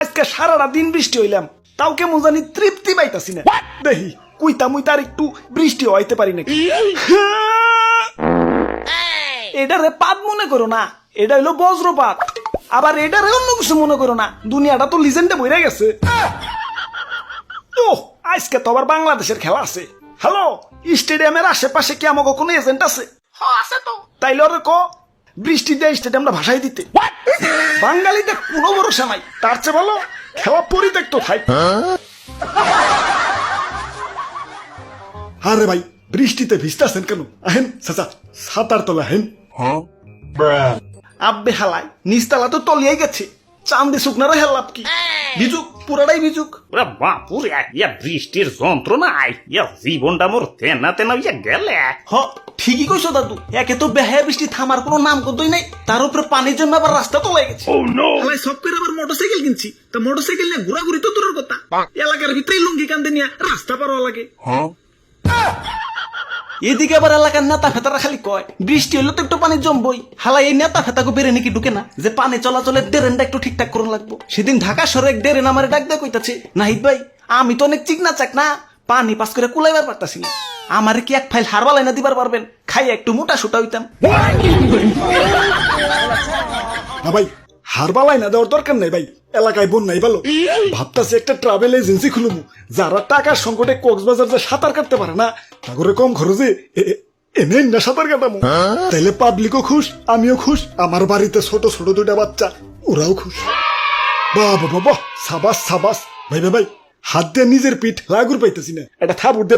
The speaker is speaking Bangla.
আজকে সারাটা দিন বৃষ্টি হইলাম। তাও কেমন জানি তৃপ্তি পাইতাছি না। দেখি কুইতা মুই তার একটু বৃষ্টি হইতে পারি নাকি? এটারে পাত মনে করো না এটা হইল বজ্রপাত। আবার এটারে অন্য কিছু মনে করো না দুনিয়াটা তো লিজেন্ডে বইরা গেছে। ও আজকে তো আবার বাংলাদেশের খেলা আছে। হ্যালো স্টেডিয়ামের আশেপাশে কি আমাকে কোনো এজেন্ট আছে? আছে তো। তাইলে ওরে ক বৃষ্টি দেয় স্টেডিয়ামটা ভাসাই দিতে। বাঙালিদের কোনো ভরসা নাই। তার চেয়ে ভালো খেলা পরিত্যক্ত ভাই। আরে ভাই বৃষ্টিতে ভিজতেছেন কেন? আহেন চাচা সাতার তলা হেন। আব্বে হালায় নিস্তালা তো তলিয়াই গেছে। চান্দি শুকনারও হেলাপ কি? ভিজুক পুরাটাই ভিজুক ওরে বাপুরে ইয়া বৃষ্টির যন্ত্রণায় ইয়া জীবনটা মোর তেনা তেনা ইয়া গেলে। হ ঠিকই কইছো দাদু। একে তো বেহায়া বৃষ্টি থামার কোনো নাম কতই নাই। তার উপরে পানির জন্য আবার রাস্তা তো গেছে। হালাই সব করে আবার মোটরসাইকেল কিনছি। তা মোটরসাইকেল নিয়ে ঘোরাঘুরি তো দূরের কথা। এলাকার ভিতরেই লুঙ্গি কান্দে নিয়ে রাস্তা পার লাগে। এদিকে আবার এলাকার নেতা ফেতারা খালি কয়, বৃষ্টি হইলে তো একটু পানি জমবই। হালাই এই নেতা ফেতাকে বেড়ে নাকি ঢুকে না? যে পানি চলাচলের ড্রেনটা একটু ঠিকঠাক করুন লাগবো। সেদিন ঢাকা শহরে এক ড্রেন আমার ডাক দেয় কইতাছে, নাহিদ ভাই, আমি তো অনেক চিকনা চাক না, পানি পাস করে কুলাইবার পারতাছি না। আমারে কি এক ফাইল হারবাল না দিবার পারবেন? খাই একটু মোটা সুটা হইতাম ভাই হারবালাই না দেওয়ার দরকার নাই ভাই। এলাকায় বোন নাই ভালো। ভাবতাছি একটা ট্রাভেল এজেন্সি খুলবো যারা টাকার সংকটে কক্সবাজার যে সাঁতার কাটতে পারে না, তাগরে কম খরচে এনে না সাঁতার কাটামো। তাইলে পাবলিকও খুশ, আমিও খুশ, আমার বাড়িতে ছোট ছোট দুইটা বাচ্চা, ওরাও খুশ। বাবা বাবা সাবাস সাবাস। ভাই ভাই ভাই, হাত দিয়ে নিজের পিঠ লাগুর পাইতেছি না। এটা থাপ উঠতে